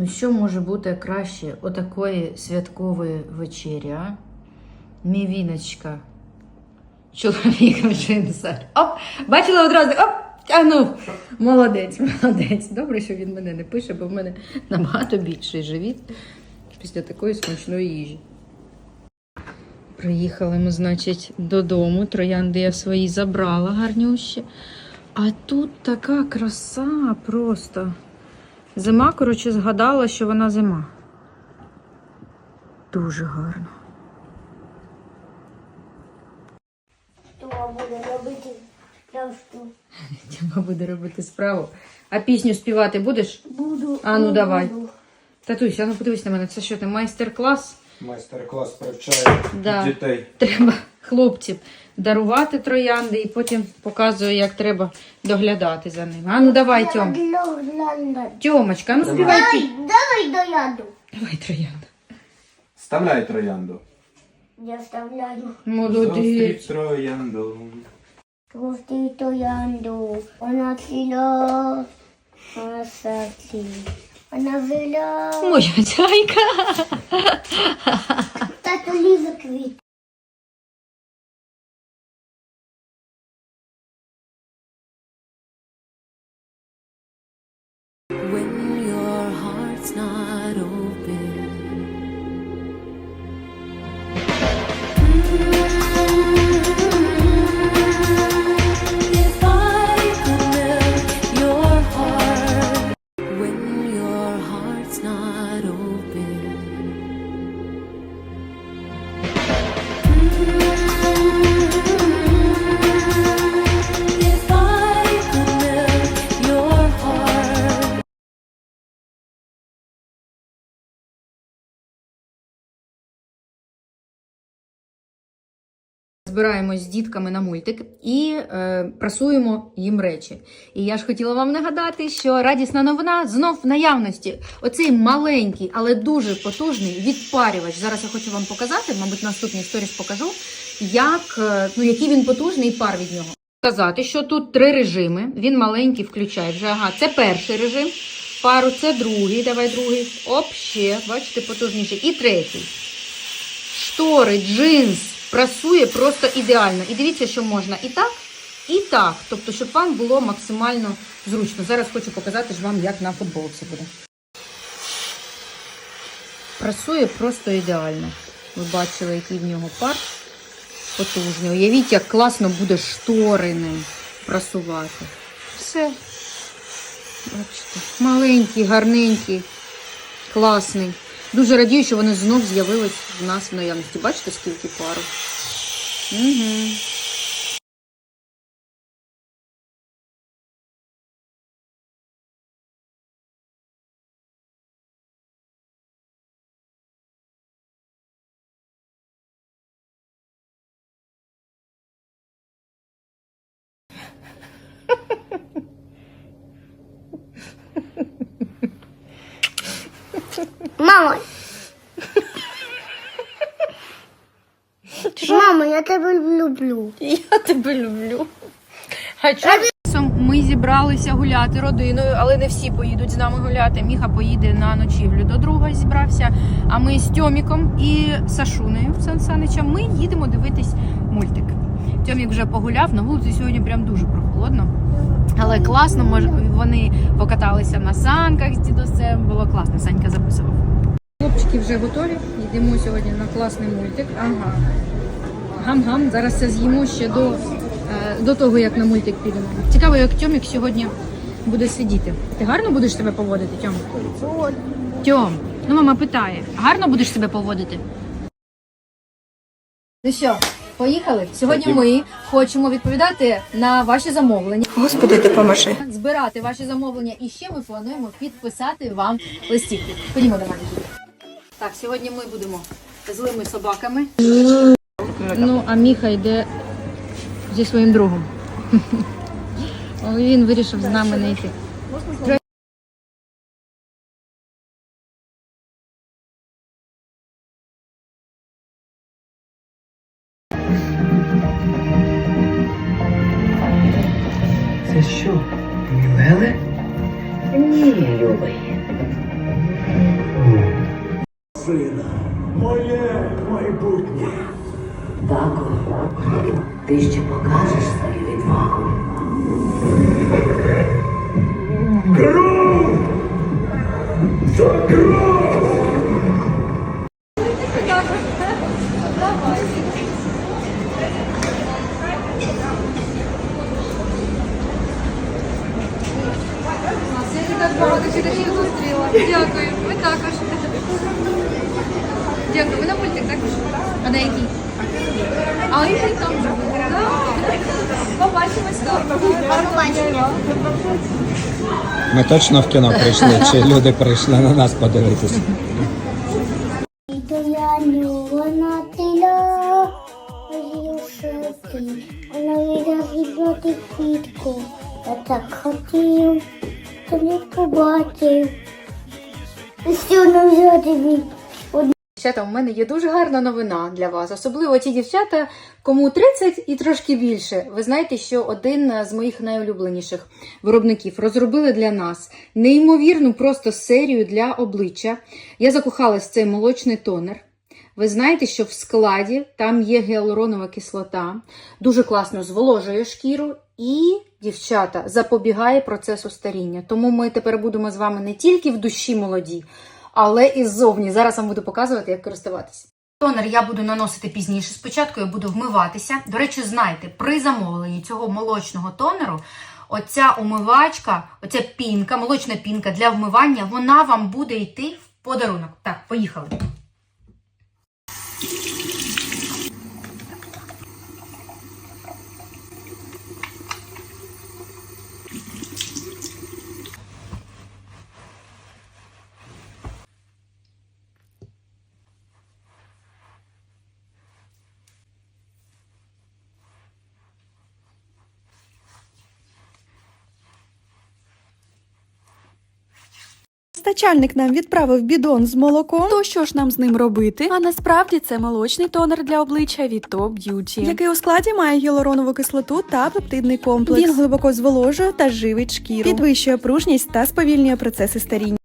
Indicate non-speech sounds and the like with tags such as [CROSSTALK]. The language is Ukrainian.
Ну, що може бути краще отакої святкової вечері, а? Мівіночка. Чоловік в джинсах. Оп! Бачила одразу, оп! Тягнув. Молодець, молодець. Добре, що він мене не пише, бо в мене набагато більший живіт після такої смачної їжі. Приїхали ми, значить, додому. Троянди я свої забрала гарнющі. А тут така краса просто. Зима, коротше, згадала, що вона зима. Дуже гарно. Хто буде робити? Тіма [LAUGHS] буде робити справу. А пісню співати будеш? Буду. А, ну, давай. буду. Татусь, а ну подивись на мене, це що ти майстер-клас? Майстер-клас привчає Да. дітей. Треба хлопців дарувати троянди і потім показує, як треба доглядати за ними. А ну давай, Тьом. Тьомочка, ну співай Давай, давай до яду. Давай троянда. Вставляй троянду. Я вставляю. Молодець. Зустріч троянду. Пусти то янду. Вона ціла. Вона серці. Моя зайка. Тато лізе квіт. Збираємось з дітками на мультик і е, прасуємо їм речі. І я ж хотіла вам нагадати, що радісна новина знов в наявності. Оцей маленький, але дуже потужний відпарювач. Зараз я хочу вам показати, мабуть, наступній сторіс покажу, як, е, ну, який він потужний і пар від нього. Сказати, що тут три режими. Він маленький включає вже. Ага, це перший режим. Пару, це другий. Давай другий. Оп, ще, бачите, потужніший. І третій штори, джинс прасує просто ідеально. І дивіться, що можна і так, і так. Тобто, щоб вам було максимально зручно. Зараз хочу показати ж вам, як на футболці буде. Прасує просто ідеально. Ви бачили, який в нього пар потужний. Уявіть, як класно буде штори ним прасувати. Все. Бачите, маленький, гарненький, класний. Дуже радію, що вони знов з'явились в нас в наявності. Бачите, скільки пару? Угу. Мама. Мама, я тебе люблю. Я тебе люблю. А часом ми зібралися гуляти родиною, але не всі поїдуть з нами гуляти. Міха поїде на ночівлю до друга зібрався. А ми з Тьоміком і Сашунею Сан Саничем ми їдемо дивитись мультик. Тьомік вже погуляв, на вулиці сьогодні прям дуже прохолодно. Але класно, може, вони покаталися на санках з дідусем. Було класно, Санька записував. Хлопчики вже готові. Йдемо сьогодні на класний мультик. Ага. Гам-гам. Зараз це з'їмо ще до, е, до того, як на мультик підемо. Цікаво, як Тьомік сьогодні буде сидіти. Ти гарно будеш себе поводити, Тьом? Тьом, ну мама питає, гарно будеш себе поводити? Ну що, поїхали? Сьогодні ми хочемо відповідати на ваші замовлення. Господи, допоможи. збирати ваші замовлення. І ще ми плануємо підписати вам листівки. Ходімо до мене. Так, сьогодні ми будемо злими собаками. Ну, а Міха йде зі своїм другом. [LAUGHS] Він вирішив з нами не йти. Це що? Мілеле? Ні, любий. сина, моє майбутнє. Тако, ти ще покажеш свою відвагу. Кров! За кров! Я читачів зустріла. Дякую. Ви також. Дякую. Ви на мультик також? А на який? А інший там вже. Побачимось там. Побачимо. Ми точно в кіно прийшли, чи люди прийшли на нас подивитися? Вона. Висоти. Вона квітку. Я так хотів, не побачив. Дівчата, у мене є дуже гарна новина для вас, особливо ті дівчата, кому 30 і трошки більше. Ви знаєте, що один з моїх найулюбленіших виробників розробили для нас неймовірну просто серію для обличчя. Я закохалась в цей молочний тонер. Ви знаєте, що в складі там є гіалуронова кислота, дуже класно зволожує шкіру і, дівчата, запобігає процесу старіння. Тому ми тепер будемо з вами не тільки в душі молоді, але і ззовні. Зараз вам буду показувати, як користуватися. Тонер я буду наносити пізніше. Спочатку я буду вмиватися. До речі, знайте, при замовленні цього молочного тонеру. Оця умивачка, оця пінка, молочна пінка для вмивання, вона вам буде йти в подарунок. Так, поїхали. Постачальник нам відправив бідон з молоком. То що ж нам з ним робити? А насправді це молочний тонер для обличчя від Top Beauty, який у складі має гіалуронову кислоту та пептидний комплекс. Він глибоко зволожує та живить шкіру, підвищує пружність та сповільнює процеси старіння.